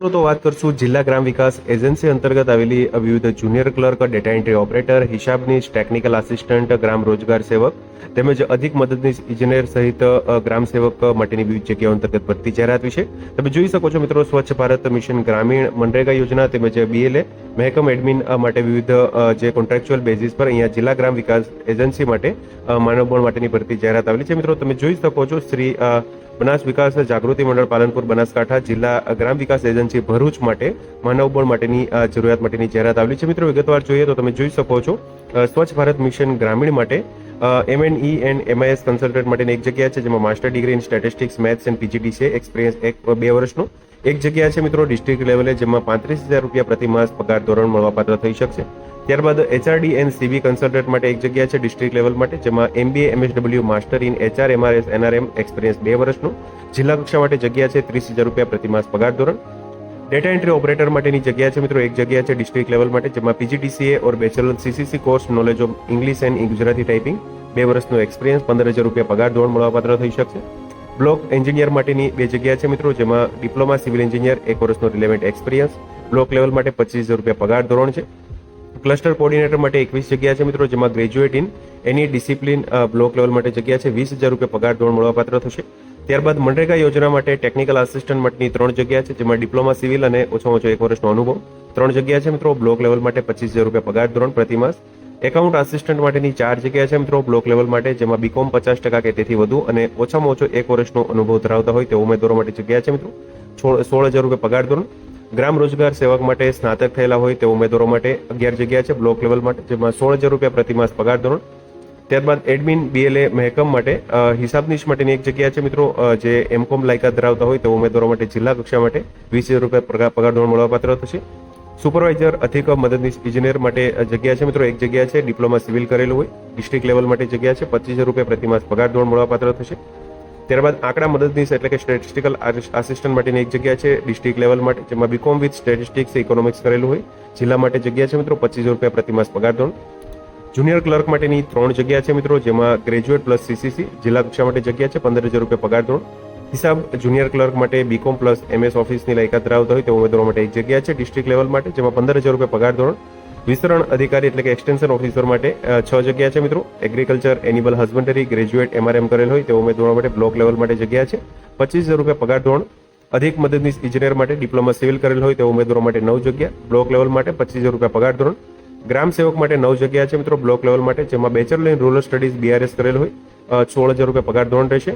તો વાત કરશું જિલ્લા ગ્રામ વિકાસ એજન્સી અંતર્ગત આવેલી વિવિધ junior clerk data entry operator હિસાબનીશ technical assistant ગ્રામ રોજગાર સેવક તેમજ અધિક મદદનીશ ઇજનેર સહિત ગ્રામ સેવક માટેની વિવિધ જગ્યાઓ અંતર્ગત ભરતી જાહેરાત વિશે તમે જોઈ શકો છો મિત્રો સ્વચ્છ ભારત મિશન ગ્રામીણ મનરેગા યોજના તેમજ બીએલએ મહેકમ એડમિન માટે વિવિધ જે કોન્ટ્રાક્ચ્યુઅલ બેઝિસ પર અહીંયા જિલ્લા ગ્રામ વિકાસ એજન્સી માટે માનવબળ માટેની ભરતી જાહેરાત આવેલી છે. મિત્રો તમે જોઈ શકો છો શ્રી બનાસ વિકાસ જાગૃતિ મંડળ પાલનપુર બનાસકાંઠા જિલ્લા ગ્રામ વિકાસ એજન્સી ભરૂચ માટે માનવબળ માટેની જરૂરિયાત માટેની જાહેરાત આવેલી છે. મિત્રો, વિગતવાર જોઈએ તો તમે જોઈ શકો છો સ્વચ્છ ભારત મિશન ગ્રામીણ માટે એમએનઈ એન્ડ એમઆઈએસ કન્સલ્ટન્ટ માટેની એક જગ્યા છે જેમાં master degree in statistics maths and PGT છે. એક્સપિરિયન્સ એક બે વર્ષનું. એક જગ્યા છે મિત્રો ડિસ્ટ્રિક્ટ લેવલે જેમાં પાંત્રીસ હજાર રૂપિયા પ્રતિ માસ પગાર ધોરણ મળવાપાત્ર થઈ શકશે. ત્યારબાદ એચઆરડી એન્ડ સીવી કન્સલ્ટન્ટ માટે એક જગ્યા છે ડિસ્ટ્રિક્ટ લેવલ માટે જેમાં MBA MSW master in HR MRS NRM experience બે વર્ષનું. જિલ્લા કક્ષા માટે જગ્યા છે ત્રીસ હજાર રૂપિયા પ્રતિ માસ પગાર ધોરણ. ડેટા એન્ટ્રી ઓપરેટર માટેની જગ્યા છે મિત્રો. એક જગ્યા છે ડિસ્ટ્રિક્ટ લેવલ માટે, જેમાં PGDCA or bachelor CCC course knowledge of English and Gujarati typing બે વર્ષનો એક્સપિરિયન્સ પંદર હજાર રૂપિયા પગાર ધોરણ મળવાપાત્ર થઈ શકશે. બ્લોક એન્જિનિયર માટેની બે જગ્યા છે મિત્રો, જેમાં ડિપ્લોમા સિવિલ એન્જિનિયર એક વર્ષનો રિલેવન્ટ એક્સપિરિયન્સ બ્લોક લેવલ માટે પચીસ હજાર રૂપિયા પગાર ધોરણ છે. ક્લસ્ટર કોર્ડિનેટર માટે એકવીસ જગ્યા છે મિત્રો, જેમાં graduate in any discipline block level માટે જગ્યા છે. વીસ હજાર રૂપિયા પગાર ધોરણ મળવાપાત્ર થશે. ત્યારબાદ મનરેગા યોજના માટે ટેકનિકલ આસિસ્ટન્ટ માટેની ત્રણ જગ્યા છે, જેમાં ડિપ્લોમા સિવિલ અને ઓછામાં ઓછો એક વર્ષનો અનુભવ. ત્રણ જગ્યા છે મિત્રો બ્લોક લેવલ માટે પચીસ હજાર રૂપિયા પગાર ધોરણ પ્રતિમાસ એકાઉન્ટ આસિસ્ટન્ટ માટેની ચાર જગ્યા છે મિત્રો બ્લોક લેવલ માટે, જેમાં બીકોમ પચાસ ટકા કે તેથી વધુ અને ઓછામાં ઓછો એક વર્ષનો અનુભવ ધરાવતા હોય તેવા ઉમેદવારો માટે જગ્યા છે મિત્રો. સોળ હજાર રૂપિયા પગાર ધોરણ. ગ્રામ રોજગાર સેવક માટે સ્નાતક થયેલા હોય તેવા ઉમેદવારો માટે અગિયાર જગ્યા છે બ્લોક લેવલ માટે, જેમાં સોળ હજાર રૂપિયા પ્રતિમાસ પગાર ધોરણ. ત્યારબાદ એડમિન બીએલએ મહેકમ માટે હિસાબ હિસાબનીશ માટેની એક જગ્યા છે મિત્રો જે એમકોમ લાયકાત ધરાવતા હોય તેવા ઉમેદવારો માટે જિલ્લા કક્ષા માટે વીસ હજાર રૂપિયા પગાર પગાર ધોરણ મળવાપાત્ર થશે. સુપરવાઇઝર અધિક મદદનીશ ઇજનેર માટે જગ્યા છે મિત્રો, એક જગ્યા છે, ડિપ્લોમા સિવિલ કરેલું હોય, ડિસ્ટ્રિક્ટ લેવલ માટે જગ્યા છે, પચીસ હજાર રૂપિયા પ્રતિમાસ પગાર ધોરણ મળવાપાત્ર થશે. ત્યારબાદ આંકડા મદદનીશ એટલે કે સ્ટેટિસ્ટિકલ આસિસ્ટન્ટ માટેની એક જગ્યા છે, ડિસ્ટ્રિક્ટ લેવલ માટે, જેમાં બીકોમ વિથ સ્ટેટિસ્ટિક્સ ઇકોનોમિક્સ કરેલું હોય. જિલ્લા માટે જગ્યા છે મિત્રો, પચીસ રૂપિયા પ્રતિમાસ પગાર ધોરણ. જુનિયર ક્લર્ક માટેની ત્રણ જગ્યા છે મિત્રો, જેમાં ગ્રેજ્યુએટ પ્લસ સીસીસી, જિલ્લા કક્ષા માટે જગ્યા છે પંદર હજાર રૂપિયા પગાર ધોરણ. હિસાબ, જુનિયર ક્લર્ક માટે બીકોમ પ્લસ એમએસ ઓફિસની લાયકાત ધરાવતા હોય તે ઉમેદવારો માટે એક જગ્યા છે, ડિસ્ટ્રિક્ટ લેવલ માટે, જેમાં પંદર હજાર રૂપિયા પગાર ધોરણ. વિસ્તરણ અધિકારી એટલે કે એક્સટેન્શન ઓફિસર માટે છ જગ્યા છે મિત્રો. Agriculture animal husbandry graduate MRM કરેલ હોય તે ઉમેદવારો માટે બ્લોક લેવલ માટે જગ્યા છે. પચીસ હજાર રૂપિયા પગાર ધોરણ. અધિક મદદનીશ ઇજનેર માટે ડિપ્લોમા સિવિલ કરેલ હોય તે ઉમેદવારો માટે નવ જગ્યા. બ્લોક લેવલ માટે પચીસ હજાર રૂપિયા પગાર ધોરણ. ગ્રામ સેવક માટે નવ જગ્યા છે મિત્રો, બ્લોક લેવલ માટે, જેમાં bachelor in rural studies BRS કરેલ હોય. સોળ હજાર રૂપિયા પગાર ધોરણ રહેશે.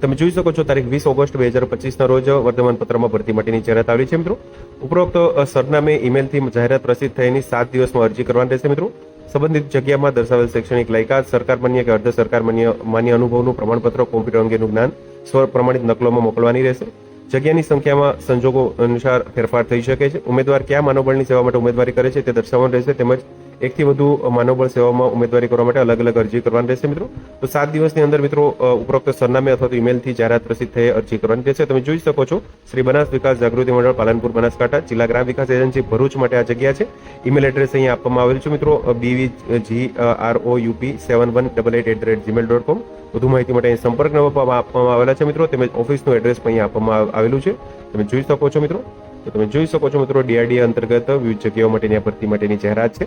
તમે જોઈ શકો છો, તારીખ વીસ ઓગસ્ટ બે હજાર પચીસના રોજ વર્તમાન પત્રમાં ભરતી માટેની જાહેરાત આવી છે મિત્રો. ઉપરોક્ત સરનામે ઈમેલથી જાહેરાત પ્રસિદ્ધ થયાની સાત દિવસમાં અરજી કરવાની રહેશે મિત્રો. સંબંધિત જગ્યામાં દર્શાવેલ શૈક્ષણિક લાયકાત, સરકાર માન્ય કે અર્ધ સરકાર માન્ય માન્ય અનુભવનું પ્રમાણપત્ર, કોમ્પ્યુટર અંગેનું જ્ઞાન, સ્વ પ્રમાણિત નકલોમાં મોકલવાની રહેશે. જગ્યાની સંખ્યામાં સંજોગો અનુસાર ફેરફાર થઈ શકે છે. ઉમેદવાર કયા માનવબળની સેવા માટે ઉમેદવારી કરે છે તે દર્શાવવાનું રહેશે. તેમજ એકથી વધુ માનવબળ સેવામાં ઉમેદવારી કરવા માટે અલગ અલગ અરજી કરવાની રહેશે મિત્રો. તો સાત દિવસની અંદર મિત્રો ઉપરોક્ત સરનામે અથવા તો ઈમેલથી જાહેરાત પ્રસિદ્ધ થઈ અરજી કરવાની રહેશે. તમે જોઈ શકો છો, શ્રી બનાસ વિકાસ જાગૃતિ મંડળ, પાલનપુર, બનાસકાંઠા જિલ્લા ગ્રામ વિકાસ એજન્સી ભરૂચ માટે આ જગ્યા છે. ઈમેલ એડ્રેસ અહીંયા આપવામાં આવેલ છે મિત્રો BV G R O UP seven one double eight at the rate gmail dot com વધુ માહિતી માટે અહીં સંપર્ક નંબર આપવામાં આવેલા છે મિત્રો. તેમજ ઓફિસનું એડ્રેસ પણ અહીંયા આપવામાં આવેલું છે. તમે જોઈ શકો છો મિત્રો. તો તમે જોઈ શકો છો મિત્રો, ડીઆરડીએ અંતર્ગત વિવિધ જગ્યાઓ માટેની ભરતી માટેની જાહેરાત છે.